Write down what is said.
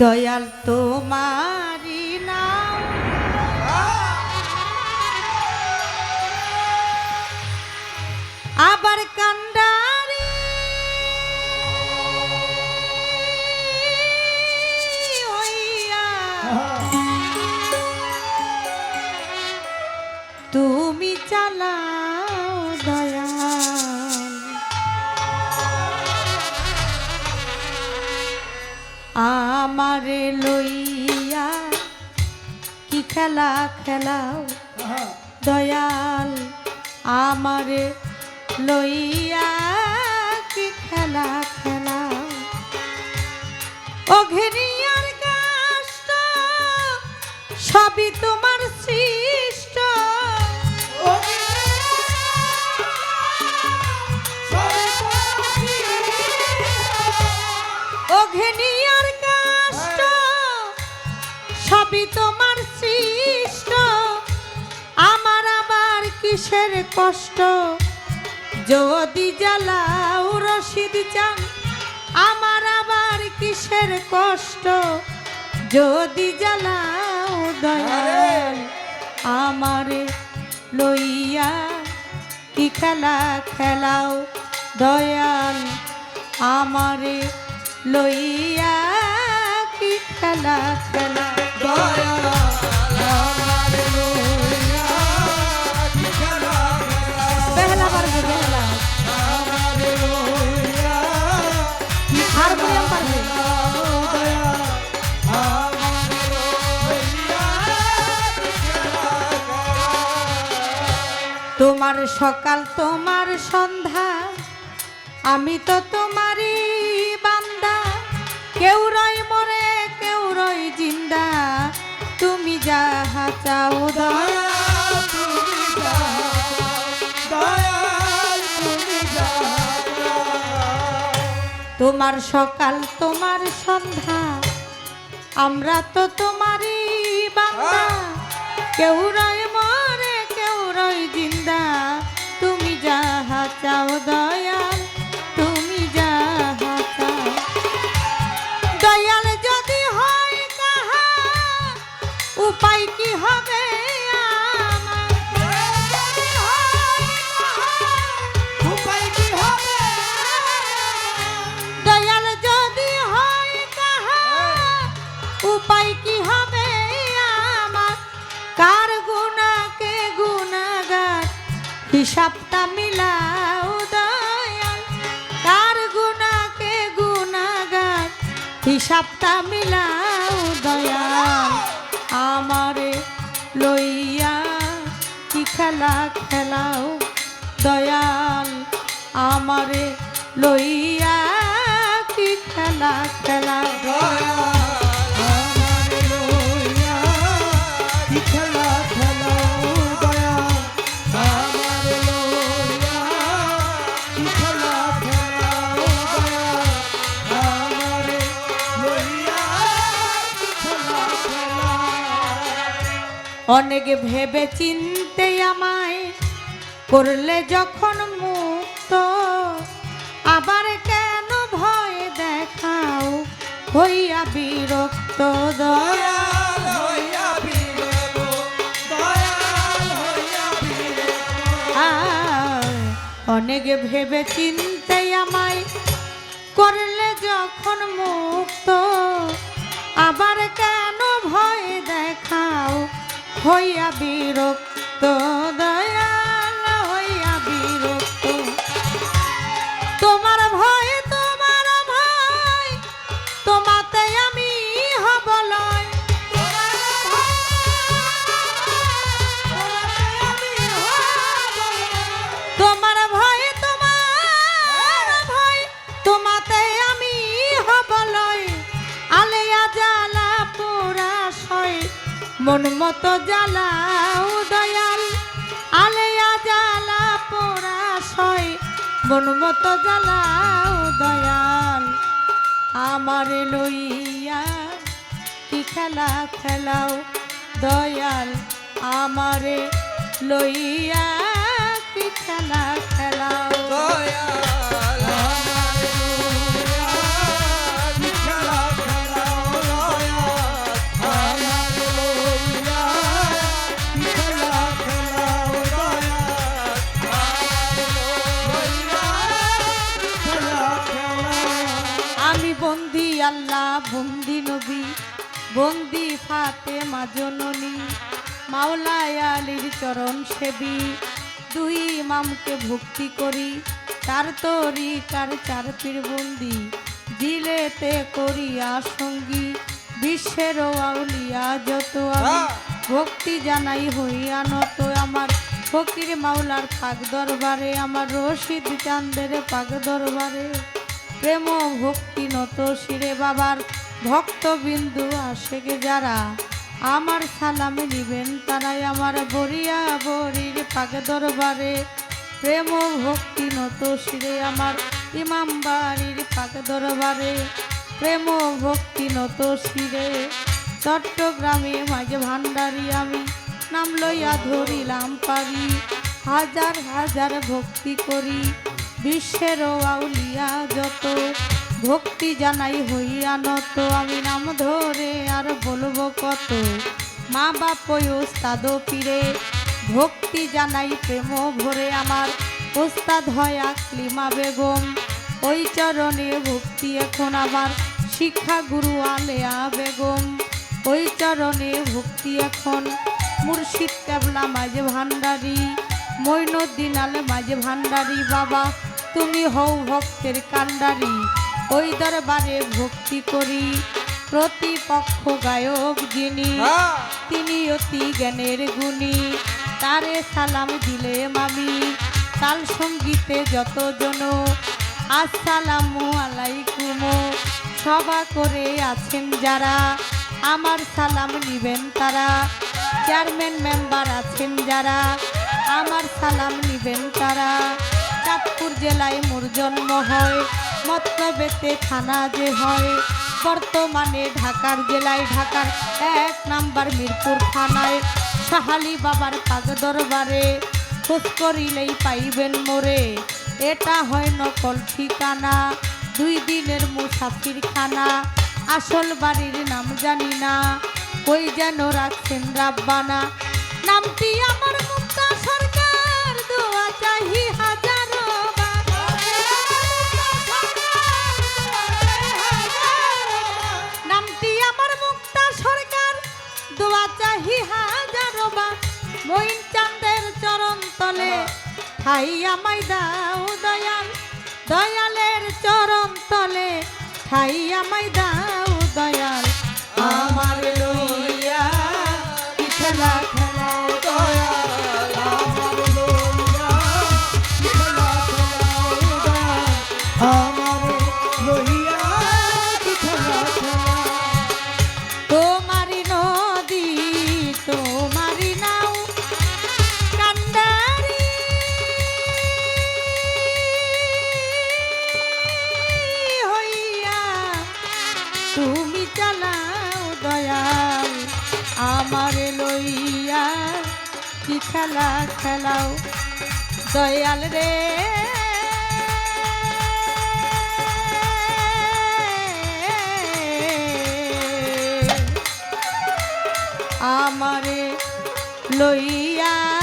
দয়াল তোমার তুমি চালাও দয়াল। আমারে লইয়া কি খেলা খেলাও দয়াল? আমারে লইয়া কি খেলা খেলাও? অঘেরিয়ার কাষ্ট, সবই তোমার সৃষ্ট। অঘেরিয়ার কাষ্ট, সবই তোমার সৃষ্ট। আমার আবার কিসের কষ্ট? যদি জ্বালাও রশিদ চান, আমার আবার কিসের কষ্ট? যদি জ্বালাও দয়াল আমারে লইয়া কি খেলা খেলাও দয়াল আমারে লইয়া কি খেলা খেলা তোমার সকাল তোমার সন্ধ্যা আমি তো তোমারই বান্দা কেউ রয় মরে, কেউ রয় জিন্দা। তুমি যাহা চাও দয়া তোমার সকাল, তোমার সন্ধ্যা। আমরা তো তোমারই বান্দা। কেউ রয় মরে, কেউ রয় জিন্দা। তুমি যাহা চাও দয়াল উপায় কি হবে আমার? যদি কাহা, দয়াল যদি হয় কাহা উপায় কি হবে আমার? কার গুণাকে গুণাগার? হিসাবটা মিলাও দয়াল। কার গুণাকে গুণাগার? হিসাবটা মিলাও দয়াল। খেলা খেলাও দয়াল আমারে লইয়া কি খেলা খেলাও অনেক ভেবে চিনতে আমায় করলে যখন মুক্ত, আবার কেন ভয় দেখাও? হইয়া বিরক্ত দয়া অনেক ভেবে চিনতে আমায় করলে যখন মুক্ত, আবার কেন ভয় দেখাও? হইয়া বিরক্ত দয়াল মন মতো জ্বালাও দয়াল, আমার লইয়া কি খেলা খেলাও দয়াল, আমারে লইয়া কি খেলা খেলাও দয়াল। আল্লাহ বন্দি নবী বন্দি ফাতে মাজননী মাওলায় আলীর চরণ সেবী। দুই ইমামকে ভক্তি করি চার তরি কার চার পীর বন্দি। দিলেতে করিয়া সঙ্গী বিশ্বের আউলিয়া যত আমি। হ্যাঁ। ভক্তি জানাই হইয়া নত আমার। ফকির মাওলার পাক দরবারে আমার রশিদ চান্দের পাক দরবারে। প্রেম ভক্তি নত শিরে বাবার ভক্তবিন্দু আশেকে যারা। আমার সালামে নিবেন তারাই আমার বরিয়া বরির পাক দরবারে। প্রেম ভক্তি নত শিরে আমার ইমাম বাড়ির পাক দরবারে। প্রেম ভক্তি নত শিরে চট্টগ্রামে মাঝে ভান্ডারি আমি। নাম লইয়া ধরিলাম পারি। হাজার হাজার ভক্তি করি বিশ্বের আউলিয়া যত। ভক্তি জানাই হইয়া নত, আমি নাম ধরে আর বলব কত। মা বাপ ওস্তাদ পীরে, ভক্তি জানাই প্রেম ভরে আমার। ওস্তাদ হয় আকলিমা বেগম, ওই চরণে ভক্তি এখন আমার। শিক্ষা গুরু আলেয়া বেগম, ওই চরণে ভক্তি এখন। মুর্শিদ কেবলা মাঝে ভান্ডারি মৈনুদ্দিন আলে মাঝে ভান্ডারি বাবা তুমি হও ভক্তের কান্ডারি ওই দরবারে ভক্তি করি প্রতিপক্ষ গায়ক যিনি হ্যাঁ। তিনি অতি জ্ঞানের গুণী। তারে সালাম দিলে মামি তাল সঙ্গীতে যতজন আসসালামু আলাইকুম সভা করে আছেন যারা আমার সালাম নিবেন তারা। চেয়ারম্যান মেম্বার আছেন যারা আমার সালাম নিবেন তারা। চাঁদপুর জেলায় মোর জন্ম হয়, মতলবেতে থানা যে হয়। বর্তমানে ঢাকার জেলায় ঢাকার এক নাম্বার মিরপুর থানায়। সাহালি বাবার পাগ দরবারে, খোঁজ করিলেই পাইবেন মোরে। এটা হয় নকল ঠিকানা, দুই দিনের মুসাফির খানা। আসল বাড়ির নাম জানি না, কই যেন রাখছেন রাব্বানা। নামটি আমার ঠাই আমায় দাও দয়াল দয়ালের চরণ তলে ঠাই আমায় দাও দয়াল। খেলা খেলাও। দয়াল রে। আমারে লইয়া